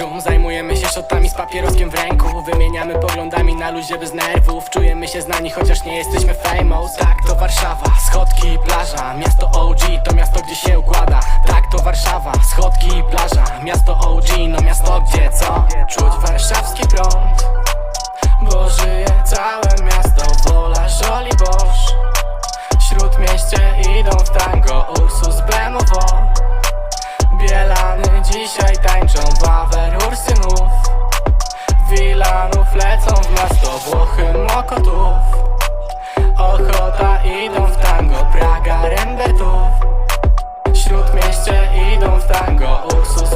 centrum. Zajmujemy się shotami z papieroskiem w ręku. Wymieniamy poglądami na luzie bez nerwów. Czujemy się znani, chociaż nie jesteśmy famous. Tak, to Warszawa, schodki i plaża. Miasto OG to miasto, gdzie się układa. Tak, to Warszawa, schodki i plaża. Miasto OG, no miasto, gdzie co? Czuć warszawski prąd. Bo żyje całe znów lecą w nas do Włochy Mokotów Ochota idą w tango, Praga, Rembetów Śródmieście idą w tango, Ursus